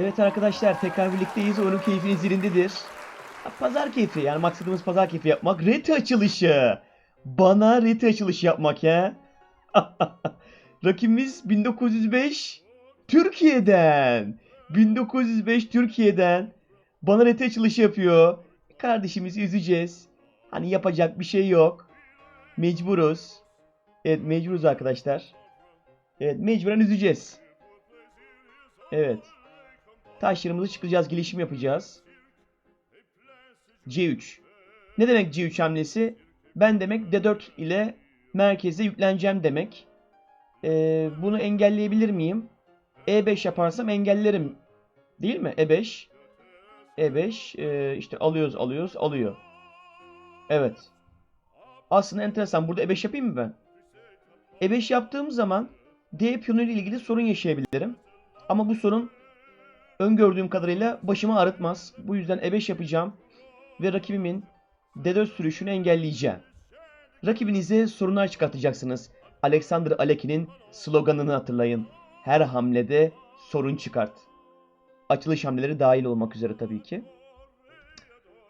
Evet arkadaşlar tekrar birlikteyiz. Onun keyfiniz yerindedir. Pazar keyfi yani maksadımız pazar keyfi yapmak. Reti açılışı. Bana reti açılışı yapmak ya. Rakibimiz 1905 Türkiye'den. 1905 Türkiye'den. Bana reti açılışı yapıyor. Kardeşimizi üzeceğiz. Hani yapacak bir şey yok. Mecburuz. Evet mecburuz arkadaşlar. Evet mecburen üzeceğiz. Evet. Taşlarımızı çıkacağız, gelişim yapacağız. C3. Ne demek C3 hamlesi? Ben demek D4 ile merkeze yükleneceğim demek. Ee, bunu engelleyebilir miyim? E5 yaparsam engellerim. Değil mi? E5. E5 e, işte alıyoruz alıyoruz alıyor. Evet. Aslında enteresan. Burada E5 yapayım mı ben? E5 yaptığım zaman D piyonu ile ilgili sorun yaşayabilirim. Ama bu sorun öngördüğüm kadarıyla başımı ağrıtmaz. Bu yüzden E5 yapacağım ve rakibimin D4 sürüşünü engelleyeceğim. Rakibinize sorunlar çıkartacaksınız. Alexander Aleki'nin sloganını hatırlayın. Her hamlede sorun çıkart. Açılış hamleleri dahil olmak üzere tabii ki.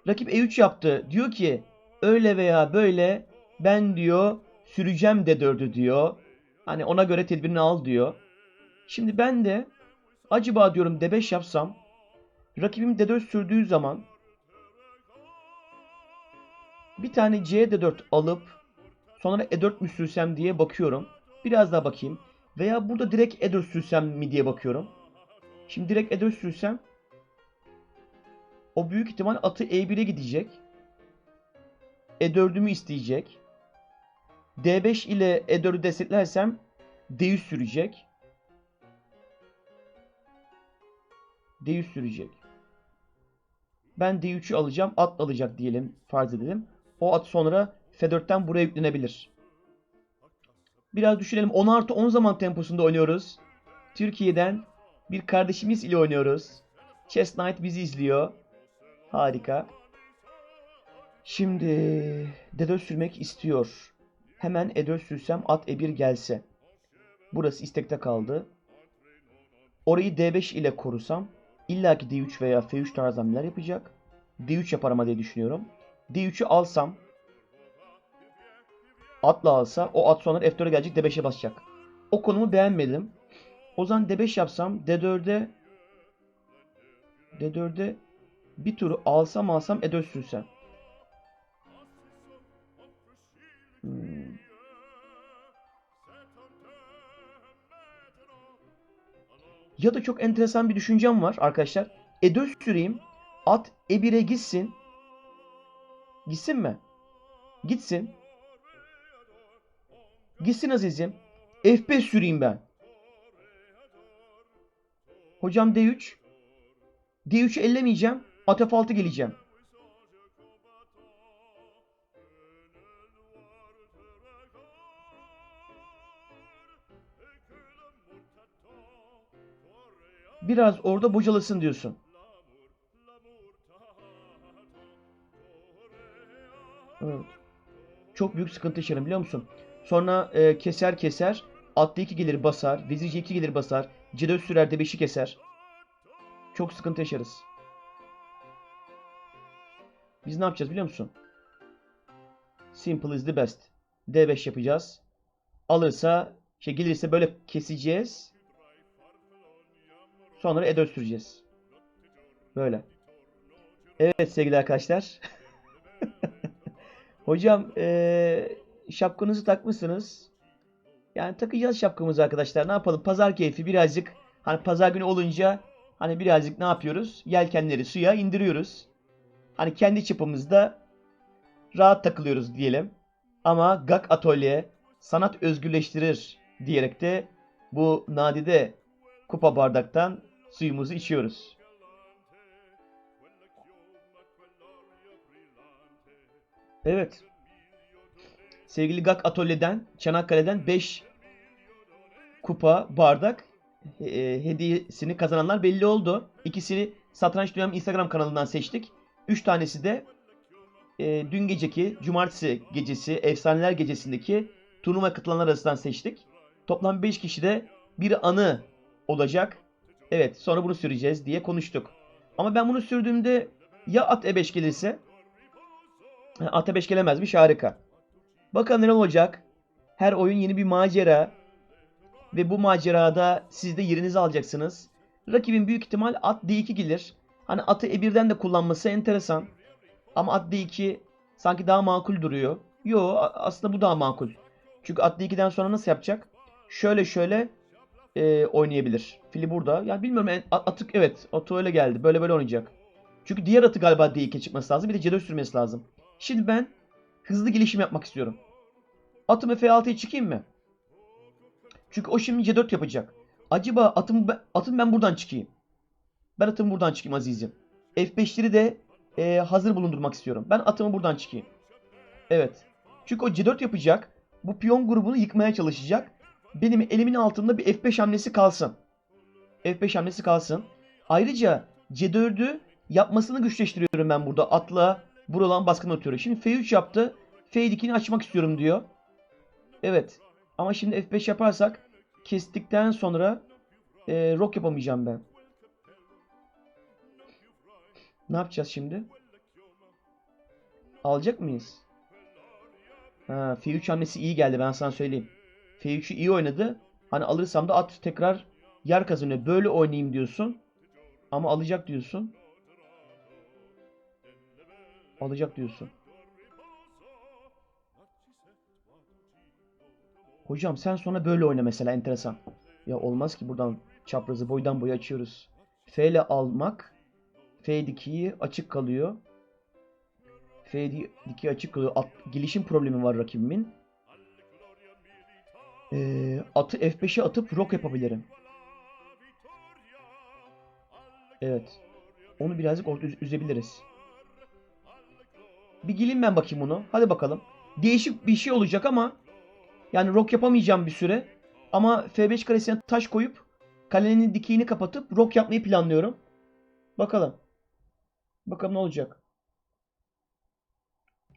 Rakip E3 yaptı. Diyor ki öyle veya böyle ben diyor süreceğim D4'ü diyor. Hani ona göre tedbirini al diyor. Şimdi ben de acaba diyorum D5 yapsam rakibim D4 sürdüğü zaman bir tane C4 alıp sonra E4 mü sürsem diye bakıyorum. Biraz daha bakayım. Veya burada direkt E4 sürsem mi diye bakıyorum. Şimdi direkt E4 sürsem o büyük ihtimal atı E1'e gidecek. E4'ümü isteyecek. D5 ile E4'ü desteklersem D100 sürecek. D100 sürecek. Ben D3'ü alacağım. At alacak diyelim. Farz edelim. O at sonra F4'ten buraya yüklenebilir. Biraz düşünelim. 10 artı 10 zaman temposunda oynuyoruz. Türkiye'den bir kardeşimiz ile oynuyoruz. Chess Knight bizi izliyor. Harika. Şimdi D4 sürmek istiyor. Hemen E4 sürsem at E1 gelse. Burası istekte kaldı. Orayı D5 ile korusam illaki D3 veya F3 tarzı hamleler yapacak. D3 yapar ama diye düşünüyorum. D3'ü alsam atla alsa o at sonra F4'e gelecek D5'e basacak. O konumu beğenmedim. O zaman D5 yapsam D4'e D4'e bir turu alsam alsam E4 sürsem. Hmm. Ya da çok enteresan bir düşüncem var arkadaşlar. E4 süreyim. At E1'e gitsin. Gitsin mi? Gitsin. Gitsin azizim. F5 süreyim ben. Hocam D3. D3'ü ellemeyeceğim. At F6 geleceğim. Biraz orada bocalasın diyorsun. Evet. Çok büyük sıkıntı yaşarım biliyor musun? Sonra e, keser keser. Atlı 2 gelir basar. Vezir C2 gelir basar. C4 sürer D5'i keser. Çok sıkıntı yaşarız. Biz ne yapacağız biliyor musun? Simple is the best. D5 yapacağız. Alırsa, şey gelirse böyle keseceğiz. Sonra E4 süreceğiz. Böyle. Evet sevgili arkadaşlar. Hocam eee şapkanızı takmışsınız. Yani takacağız şapkamızı arkadaşlar. Ne yapalım? Pazar keyfi birazcık. Hani pazar günü olunca hani birazcık ne yapıyoruz? Yelkenleri suya indiriyoruz. Hani kendi çapımızda rahat takılıyoruz diyelim. Ama GAK Atölye sanat özgürleştirir diyerek de bu nadide kupa bardaktan suyumuzu içiyoruz. Evet. Sevgili GAK Atölye'den, Çanakkale'den 5 kupa bardak e, hediyesini kazananlar belli oldu. İkisini Satranç Dünyam Instagram kanalından seçtik. 3 tanesi de e, dün geceki cumartesi gecesi efsaneler gecesindeki turnuva katılanlar arasından seçtik. Toplam 5 kişi de bir anı olacak. Evet sonra bunu süreceğiz diye konuştuk. Ama ben bunu sürdüğümde ya at E5 gelirse at E5 gelemezmiş harika. Bakalım ne olacak. Her oyun yeni bir macera. Ve bu macerada siz de yerinizi alacaksınız. Rakibin büyük ihtimal at D2 gelir. Hani atı E1'den de kullanması enteresan. Ama at D2 sanki daha makul duruyor. Yo aslında bu daha makul. Çünkü at D2'den sonra nasıl yapacak? Şöyle şöyle e, oynayabilir. Fili burada. Ya bilmiyorum atık evet atı öyle geldi. Böyle böyle oynayacak. Çünkü diğer atı galiba D2'ye çıkması lazım. Bir de C4 sürmesi lazım. Şimdi ben hızlı gelişim yapmak istiyorum. Atımı F6'ya çıkayım mı? Çünkü o şimdi C4 yapacak. Acaba atım atım ben buradan çıkayım. Ben atımı buradan çıkayım azizim. F5'leri de e, hazır bulundurmak istiyorum. Ben atımı buradan çıkayım. Evet. Çünkü o C4 yapacak. Bu piyon grubunu yıkmaya çalışacak. Benim elimin altında bir F5 hamlesi kalsın. F5 hamlesi kalsın. Ayrıca C4'ü yapmasını güçleştiriyorum ben burada. Atla buradan baskın atıyorum. Şimdi F3 yaptı. F2'ni açmak istiyorum diyor. Evet. Ama şimdi F5 yaparsak kestikten sonra e, rock yapamayacağım ben. Ne yapacağız şimdi? Alacak mıyız? Ha, F3 hamlesi iyi geldi ben sana söyleyeyim. F3'ü iyi oynadı. Hani alırsam da at tekrar yer kazanıyor. Böyle oynayayım diyorsun. Ama alacak diyorsun. Alacak diyorsun. Hocam sen sonra böyle oyna mesela enteresan. Ya olmaz ki buradan çaprazı boydan boya açıyoruz. F ile almak. F dikiyi açık kalıyor. F dikiyi açık kalıyor. At, gelişim problemi var rakibimin. Ee, atı F5'e atıp rock yapabilirim. Evet. Onu birazcık üz- üzebiliriz. Bir gelin ben bakayım onu. Hadi bakalım. Değişik bir şey olacak ama yani rock yapamayacağım bir süre. Ama F5 karesine taş koyup kalenin dikeyini kapatıp rock yapmayı planlıyorum. Bakalım. Bakalım ne olacak.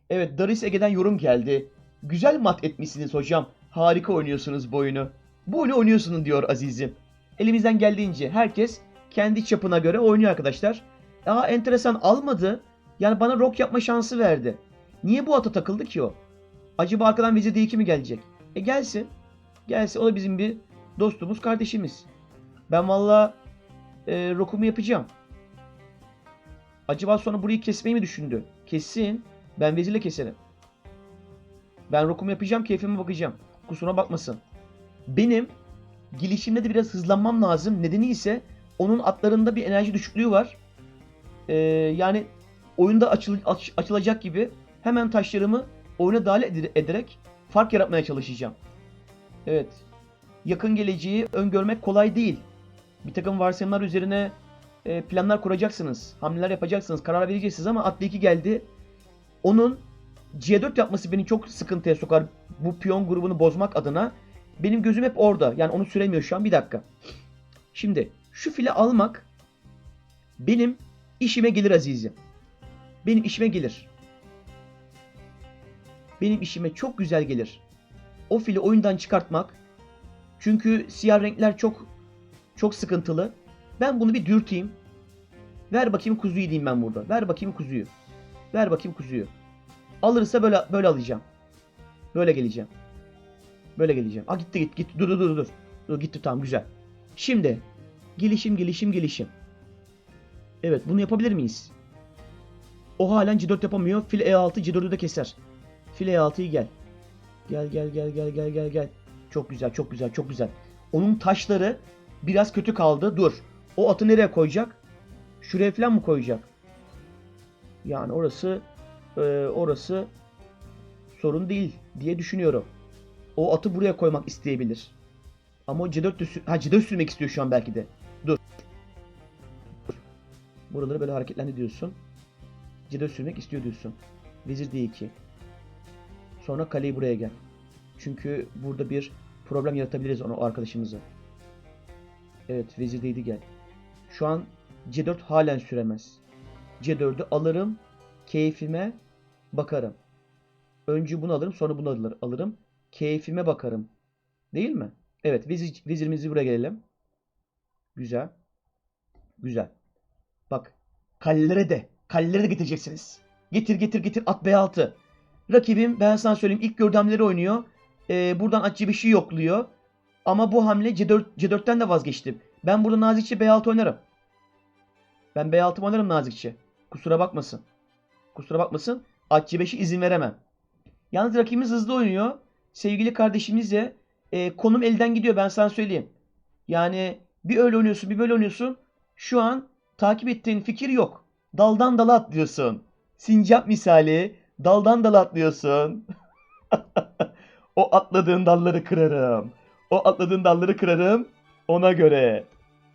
Evet Daris Ege'den yorum geldi. Güzel mat etmişsiniz hocam. Harika oynuyorsunuz bu oyunu. Bu oyunu oynuyorsunuz diyor Aziz'im. Elimizden geldiğince herkes kendi çapına göre oynuyor arkadaşlar. Aa enteresan almadı. Yani bana rock yapma şansı verdi. Niye bu ata takıldı ki o? Acaba arkadan Vezir D2 mi gelecek? E gelsin. Gelsin. O da bizim bir dostumuz, kardeşimiz. Ben valla e, rokumu yapacağım. Acaba sonra burayı kesmeyi mi düşündü? Kessin. Ben vezirle keserim. Ben rokumu yapacağım, keyfime bakacağım. Kusura bakmasın. Benim gelişimde de biraz hızlanmam lazım. Nedeni ise onun atlarında bir enerji düşüklüğü var. Ee, yani oyunda açıl, aç- açılacak gibi hemen taşlarımı oyuna dahil ede- ederek fark yaratmaya çalışacağım. Evet. Yakın geleceği öngörmek kolay değil. Bir takım varsayımlar üzerine e, planlar kuracaksınız. Hamleler yapacaksınız. Karar vereceksiniz ama at 2 geldi. Onun C4 yapması beni çok sıkıntıya sokar. Bu piyon grubunu bozmak adına. Benim gözüm hep orada. Yani onu süremiyor şu an. Bir dakika. Şimdi şu fili almak benim işime gelir azizim. Benim işime gelir. Benim işime çok güzel gelir. O fili oyundan çıkartmak. Çünkü siyah renkler çok çok sıkıntılı. Ben bunu bir dürteyim. Ver bakayım kuzuyu diyeyim ben burada. Ver bakayım kuzuyu. Ver bakayım kuzuyu. Alırsa böyle böyle alacağım. Böyle geleceğim. Böyle geleceğim. Aa gitti gitti gitti. Dur dur dur dur. Dur gitti tamam güzel. Şimdi gelişim gelişim gelişim. Evet bunu yapabilir miyiz? O halen C4 yapamıyor. Fil E6 C4'ü de keser. Fil E6'yı gel. Gel gel gel gel gel gel gel. Çok güzel çok güzel çok güzel. Onun taşları biraz kötü kaldı. Dur. O atı nereye koyacak? Şuraya falan mı koyacak? Yani orası e, orası sorun değil diye düşünüyorum. O atı buraya koymak isteyebilir. Ama o C4 de ha C4 sürmek istiyor şu an belki de. Dur. Buraları böyle hareketlendi diyorsun. C4 sürmek istiyor diyorsun. Vezir D2. Sonra kaleyi buraya gel. Çünkü burada bir problem yaratabiliriz onu o arkadaşımızı. Evet vezir D7 gel. Şu an C4 halen süremez. C4'ü alırım. Keyfime bakarım. Önce bunu alırım sonra bunu alır, alırım. Keyfime bakarım. Değil mi? Evet vezir, vezirimizi buraya gelelim. Güzel. Güzel. Bak. Kalelere de. Kalelere de getireceksiniz. Getir getir getir at B6. Rakibim ben sana söyleyeyim ilk gördüğü hamleleri oynuyor. Ee, buradan at C5'i yokluyor. Ama bu hamle C4, C4'ten de vazgeçtim. Ben burada nazikçe B6 oynarım. Ben B6 oynarım nazikçe. Kusura bakmasın. Kusura bakmasın. At C5'i izin veremem. Yalnız rakibimiz hızlı oynuyor. Sevgili kardeşimizle e, konum elden gidiyor ben sana söyleyeyim. Yani bir öyle oynuyorsun bir böyle oynuyorsun. Şu an takip ettiğin fikir yok. Daldan dala atlıyorsun. Sincap misali daldan dala atlıyorsun. o atladığın dalları kırarım. O atladığın dalları kırarım. Ona göre.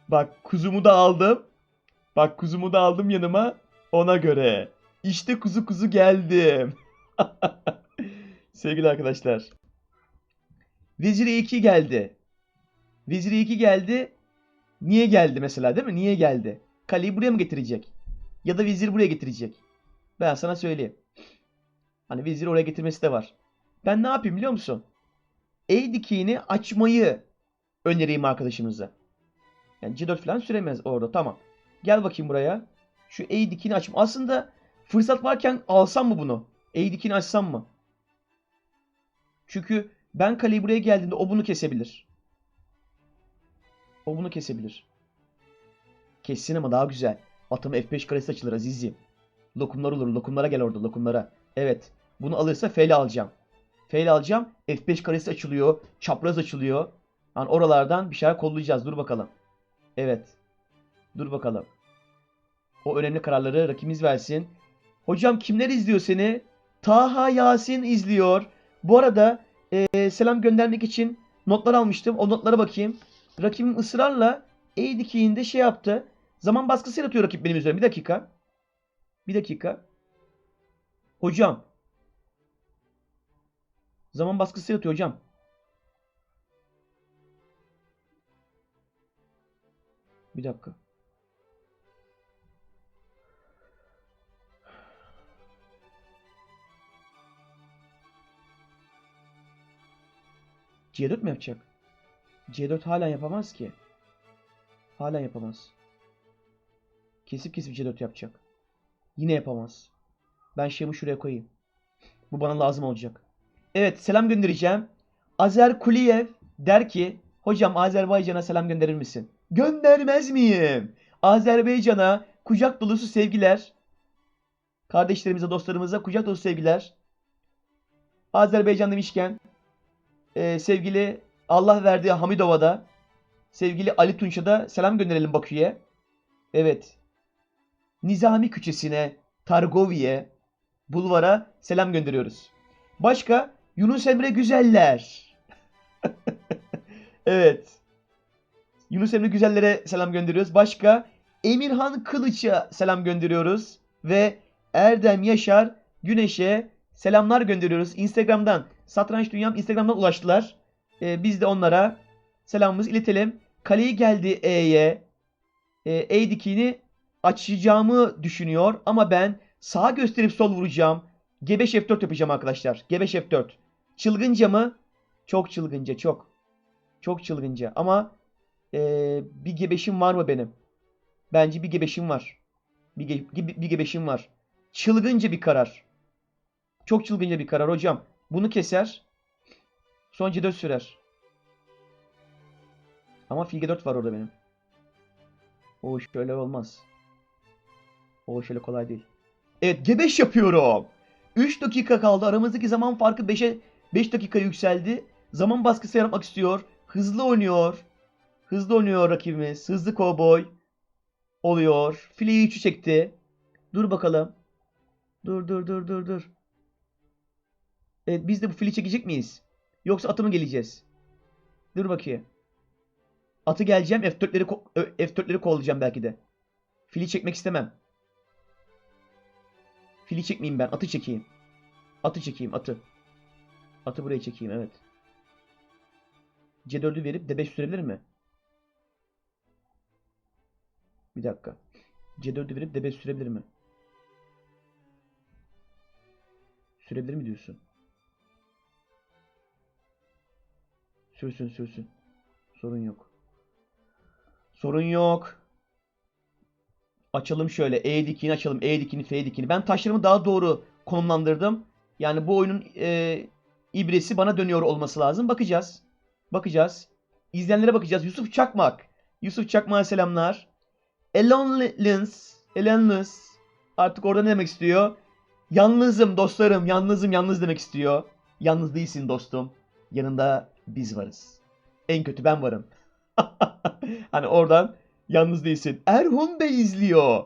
Bak kuzumu da aldım. Bak kuzumu da aldım yanıma. Ona göre. İşte kuzu kuzu geldim. Sevgili arkadaşlar. Vezir E2 geldi. Vezir E2 geldi. Niye geldi mesela değil mi? Niye geldi? Kaleyi buraya mı getirecek? Ya da vezir buraya getirecek. Ben sana söyleyeyim. Hani vezir oraya getirmesi de var. Ben ne yapayım biliyor musun? E dikiğini açmayı önereyim arkadaşımıza. Yani C4 falan süremez orada. Tamam. Gel bakayım buraya. Şu E dikiğini açma. Aslında fırsat varken alsam mı bunu? E dikiğini açsam mı? Çünkü ben kaleyi buraya geldiğinde o bunu kesebilir. O bunu kesebilir. Kessin ama daha güzel. Atımı F5 karesi açılır azizim. Lokumlar olur. Lokumlara gel orada lokumlara. Evet. Bunu alırsa F alacağım. F alacağım. F5 karesi açılıyor. Çapraz açılıyor. Yani oralardan bir şeyler kollayacağız. Dur bakalım. Evet. Dur bakalım. O önemli kararları rakibimiz versin. Hocam kimler izliyor seni? Taha Yasin izliyor. Bu arada e, selam göndermek için notlar almıştım. O notlara bakayım. Rakibim ısrarla E dikiğinde şey yaptı. Zaman baskısı yaratıyor rakip benim üzerime. Bir dakika. Bir dakika. Hocam. Zaman baskısı yaratıyor hocam. Bir dakika. C4 mi yapacak? C4 hala yapamaz ki. Hala yapamaz. Kesip kesip C4 yapacak. Yine yapamaz. Ben şeyimi şuraya koyayım. Bu bana lazım olacak. Evet selam göndereceğim. Azer Kuliyev der ki Hocam Azerbaycan'a selam gönderir misin? Göndermez miyim? Azerbaycan'a kucak dolusu sevgiler. Kardeşlerimize, dostlarımıza kucak dolusu sevgiler. Azerbaycan demişken e, sevgili Allah verdiği Hamidova'da sevgili Ali Tunç'a da selam gönderelim Bakü'ye. Evet. Nizami Küçesi'ne, Targovi'ye, Bulvar'a selam gönderiyoruz. Başka Yunus Emre Güzeller. evet. Yunus Emre Güzeller'e selam gönderiyoruz. Başka Emirhan Kılıç'a selam gönderiyoruz. Ve Erdem Yaşar Güneş'e selamlar gönderiyoruz. Instagram'dan Satranç Dünyam Instagram'dan ulaştılar. Ee, biz de onlara selamımızı iletelim. Kaleyi geldi E'ye. Ee, E dikiğini açacağımı düşünüyor ama ben sağ gösterip sol vuracağım. G5 F4 yapacağım arkadaşlar. G5 F4. Çılgınca mı? Çok çılgınca çok. Çok çılgınca ama ee, bir G5'im var mı benim? Bence bir G5'im var. Bir, ge- bir, G5'im var. Çılgınca bir karar. Çok çılgınca bir karar hocam. Bunu keser. Son C4 sürer. Ama fil G4 var orada benim. O şöyle olmaz. O şöyle kolay değil. Evet G5 yapıyorum. 3 dakika kaldı. Aramızdaki zaman farkı 5'e 5 dakika yükseldi. Zaman baskısı yaratmak istiyor. Hızlı oynuyor. Hızlı oynuyor rakibimiz. Hızlı kovboy oluyor. Fileyi 3'ü çekti. Dur bakalım. Dur dur dur dur dur. Evet biz de bu fili çekecek miyiz? Yoksa atı mı geleceğiz? Dur bakayım. Atı geleceğim. F4'leri ko- Ö- F4'leri kollayacağım belki de. Fili çekmek istemem. Fili çekmeyeyim ben. Atı çekeyim. Atı çekeyim. Atı. Atı buraya çekeyim. Evet. C4'ü verip D5 sürebilir mi? Bir dakika. C4'ü verip D5 sürebilir mi? Sürebilir mi diyorsun? Sürsün sürsün. Sorun yok. Sorun yok. Açalım şöyle. E dikini açalım. E dikini, F dikini. Ben taşlarımı daha doğru konumlandırdım. Yani bu oyunun e, ibresi bana dönüyor olması lazım. Bakacağız. Bakacağız. İzleyenlere bakacağız. Yusuf Çakmak. Yusuf Çakmak'a selamlar. Elon Lens. Elon Lens. Artık orada ne demek istiyor? Yalnızım dostlarım. Yalnızım yalnız demek istiyor. Yalnız değilsin dostum. Yanında biz varız. En kötü ben varım. hani oradan yalnız değilsin. Erhun Bey izliyor.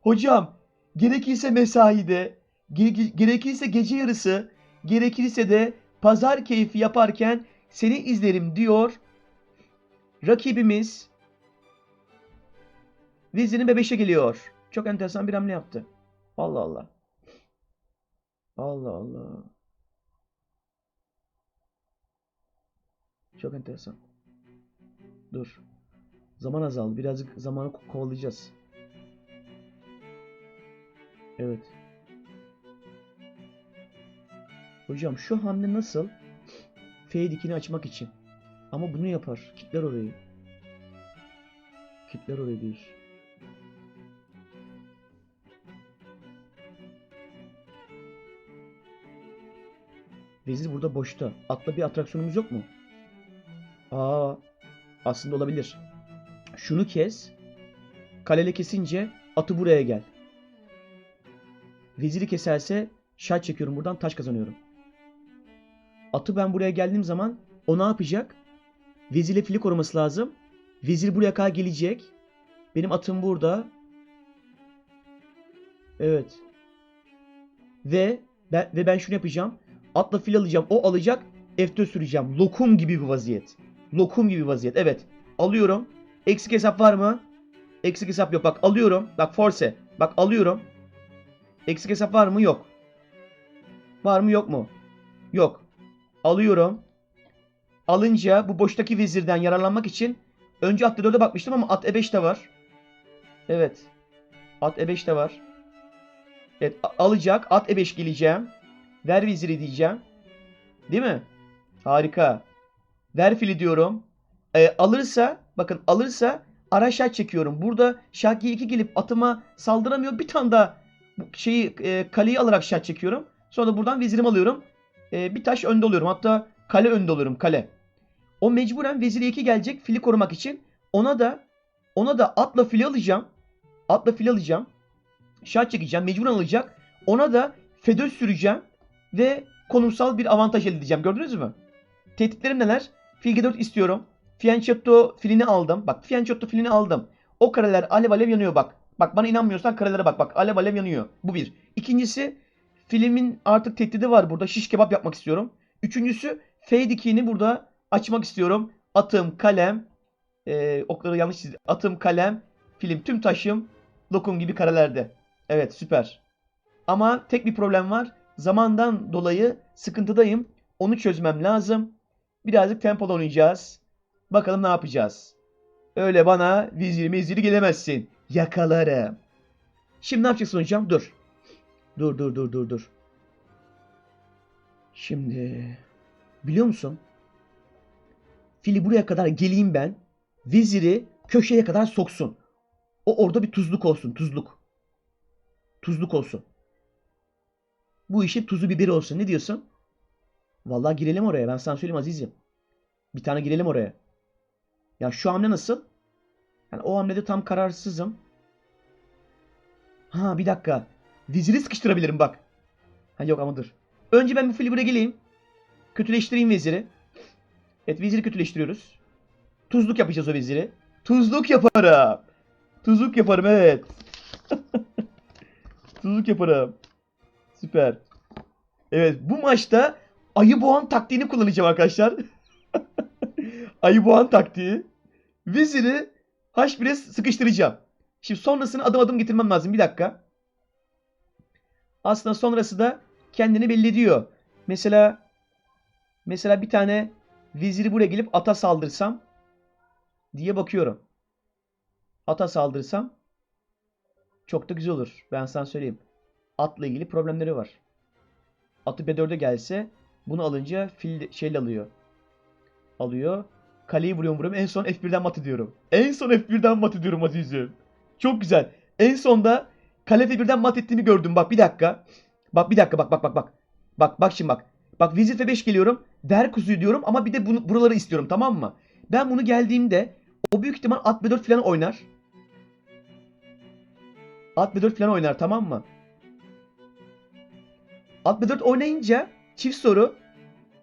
Hocam gerekirse mesaide, ge- gerekirse gece yarısı, gerekirse de pazar keyfi yaparken seni izlerim diyor. Rakibimiz Vezir'in bebeşe geliyor. Çok enteresan bir hamle yaptı. Allah Allah. Allah Allah. Çok enteresan. Dur. Zaman azaldı. Birazcık zamanı ko- kovalayacağız. Evet. Hocam şu hamle nasıl? F dikini açmak için. Ama bunu yapar. Kitler orayı. Kitler orayı diyorsun. Vezir burada boşta. Atla bir atraksiyonumuz yok mu? Aa, aslında olabilir. Şunu kes. Kalele kesince atı buraya gel. Veziri keserse şah çekiyorum buradan taş kazanıyorum. Atı ben buraya geldiğim zaman o ne yapacak? Vezirle fili koruması lazım. Vezir buraya kadar gelecek. Benim atım burada. Evet. Ve ben, ve ben şunu yapacağım. Atla fil alacağım. O alacak. F4 süreceğim. Lokum gibi bir vaziyet. Lokum gibi vaziyet. Evet. Alıyorum. Eksik hesap var mı? Eksik hesap yok. Bak alıyorum. Bak force. Bak alıyorum. Eksik hesap var mı? Yok. Var mı yok mu? Yok. Alıyorum. Alınca bu boştaki vezirden yararlanmak için önce at D4'e bakmıştım ama at E5 de var. Evet. At E5 de var. Evet alacak. At E5 geleceğim. Ver veziri diyeceğim. Değil mi? Harika. Ver fili diyorum. Ee, alırsa bakın alırsa ara şah çekiyorum. Burada şah G2 gelip atıma saldıramıyor. Bir tane daha şeyi e, kaleyi alarak şah çekiyorum. Sonra da buradan vezirimi alıyorum. E, bir taş önde oluyorum. Hatta kale önde oluyorum kale. O mecburen vezir 2 gelecek fili korumak için. Ona da ona da atla fili alacağım. Atla fili alacağım. Şah çekeceğim. Mecburen alacak. Ona da fedöz süreceğim ve konumsal bir avantaj elde edeceğim. Gördünüz mü? Tehditlerim neler? Fil G4 istiyorum. Fianchetto filini aldım. Bak Fianchetto filini aldım. O kareler alev alev yanıyor bak. Bak bana inanmıyorsan karelere bak. Bak alev alev yanıyor. Bu bir. İkincisi filmin artık tehdidi var burada. Şiş kebap yapmak istiyorum. Üçüncüsü F dikiğini burada açmak istiyorum. Atım, kalem. Ee, okları yanlış çizdim. Atım, kalem, film, tüm taşım lokum gibi karelerde. Evet süper. Ama tek bir problem var. Zamandan dolayı sıkıntıdayım. Onu çözmem lazım. Birazcık tempolu oynayacağız. Bakalım ne yapacağız. Öyle bana viziri meziri gelemezsin. Yakalarım. Şimdi ne yapacaksın hocam? Dur. Dur dur dur dur dur. Şimdi biliyor musun? Fili buraya kadar geleyim ben. Veziri köşeye kadar soksun. O orada bir tuzluk olsun. Tuzluk. Tuzluk olsun. Bu işin tuzu biberi olsun. Ne diyorsun? Vallahi girelim oraya. Ben sana söyleyeyim azizim. Bir tane girelim oraya. Ya şu hamle nasıl? Yani o hamlede tam kararsızım. Ha bir dakika. Veziri sıkıştırabilirim bak. Ha yok ama dur. Önce ben bu fili buraya geleyim. Kötüleştireyim veziri. Evet veziri kötüleştiriyoruz. Tuzluk yapacağız o veziri. Tuzluk yaparım. Tuzluk yaparım evet. Tuzluk yaparım. Süper. Evet bu maçta ayı boğan taktiğini kullanacağım arkadaşlar. ayı boğan taktiği. Veziri H1'e sıkıştıracağım. Şimdi sonrasını adım adım getirmem lazım. Bir dakika. Aslında sonrası da kendini belli ediyor. Mesela mesela bir tane veziri buraya gelip ata saldırsam diye bakıyorum. Ata saldırsam çok da güzel olur. Ben sana söyleyeyim. Atla ilgili problemleri var. Atı B4'e gelse bunu alınca fil şeyle alıyor. Alıyor. Kaleyi vuruyorum vuruyorum. En son F1'den mat ediyorum. En son F1'den mat ediyorum azizim. Çok güzel. En sonda Kalefe birden mat ettiğimi gördüm. Bak bir dakika. Bak bir dakika bak bak bak bak. Bak bak şimdi bak. Bak Vezir F5 geliyorum. Der kuzuyu diyorum ama bir de bunu, buraları istiyorum tamam mı? Ben bunu geldiğimde o büyük ihtimal at B4 falan oynar. At B4 falan oynar tamam mı? At B4 oynayınca çift soru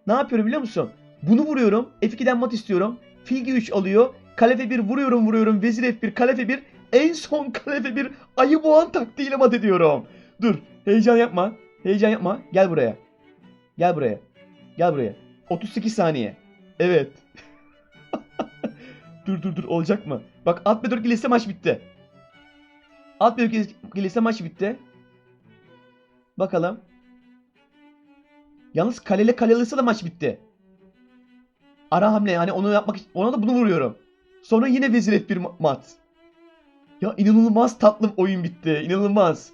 ne yapıyorum biliyor musun? Bunu vuruyorum. F2'den mat istiyorum. Fil G3 alıyor. Kale F1 vuruyorum vuruyorum. Vezir F1, kale F1. En son kale F1 ayı boğan taktiğiyle mat ediyorum. Dur. Heyecan yapma. Heyecan yapma. Gel buraya. Gel buraya. Gel buraya. 38 saniye. Evet. dur dur dur olacak mı? Bak at B4 gelirse maç bitti. At B4 gelirse maç bitti. Bakalım. Yalnız kaleli kaleliyse da maç bitti. Ara hamle hani onu yapmak ona da bunu vuruyorum. Sonra yine vezir F1 ma- mat. Ya inanılmaz tatlı oyun bitti. İnanılmaz.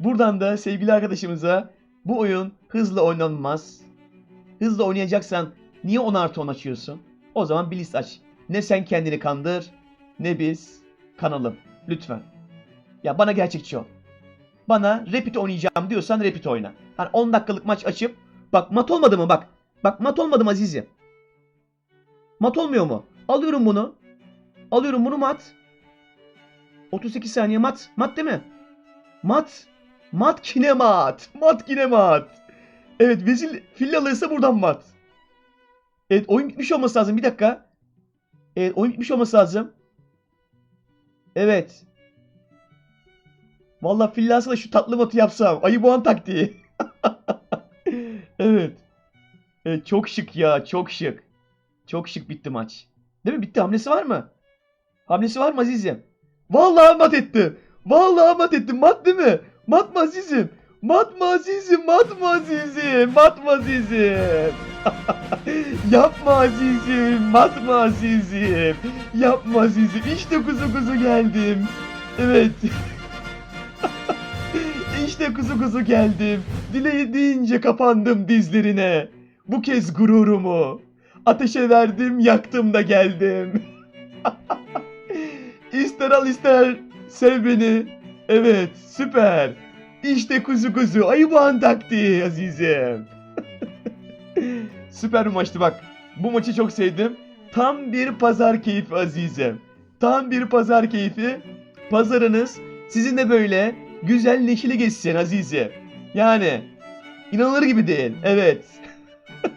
Buradan da sevgili arkadaşımıza bu oyun hızlı oynanmaz. Hızlı oynayacaksan niye 10 artı 10 açıyorsun? O zaman bir list aç. Ne sen kendini kandır ne biz kanalım. Lütfen. Ya bana gerçekçi ol. Bana repeat oynayacağım diyorsan repeat oyna. Hani 10 dakikalık maç açıp bak mat olmadı mı bak. Bak mat olmadı mı Aziz'im? Mat olmuyor mu? Alıyorum bunu. Alıyorum bunu mat. 38 saniye mat. Mat değil mi? Mat. Mat kine mat. Mat kine mat. Evet vezir fil buradan mat. Evet oyun bitmiş olması lazım. Bir dakika. Evet oyun bitmiş olması lazım. Evet. Vallahi fil alsa da şu tatlı matı yapsam. Ayı boğan taktiği. Evet. Evet çok şık ya. Çok şık. Çok şık bitti maç. Değil mi? Bitti. Hamlesi var mı? Hamlesi var mı Aziz'im? Vallahi mat etti. Vallahi mat etti. Mat değil mi? Mat mı Aziz'im? Mat mı Aziz'im? Mat mı Aziz'im? Mat mı Aziz'im? Yapma Aziz'im. Mat mı Aziz'im? Yapma Aziz'im. İşte kuzu kuzu geldim. Evet. işte kuzu kuzu geldim. Dilediğince kapandım dizlerine. Bu kez gururumu. Ateşe verdim, yaktım da geldim. ister al ister sev beni. Evet, süper. İşte kuzu kuzu, ayıban taktiği azizim. süper bir maçtı bak. Bu maçı çok sevdim. Tam bir pazar keyfi azizim. Tam bir pazar keyfi. Pazarınız sizin de böyle güzel neşeli geçsin azizim. Yani inanılır gibi değil. Evet.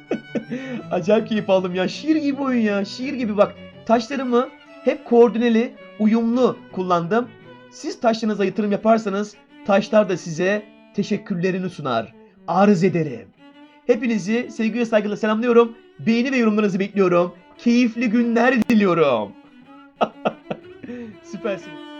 Acayip keyif aldım ya. Şiir gibi oyun ya. Şiir gibi bak. Taşlarımı hep koordineli, uyumlu kullandım. Siz taşlarınıza yatırım yaparsanız taşlar da size teşekkürlerini sunar. Arz ederim. Hepinizi sevgi ve saygıyla selamlıyorum. Beğeni ve yorumlarınızı bekliyorum. Keyifli günler diliyorum. Süpersiniz.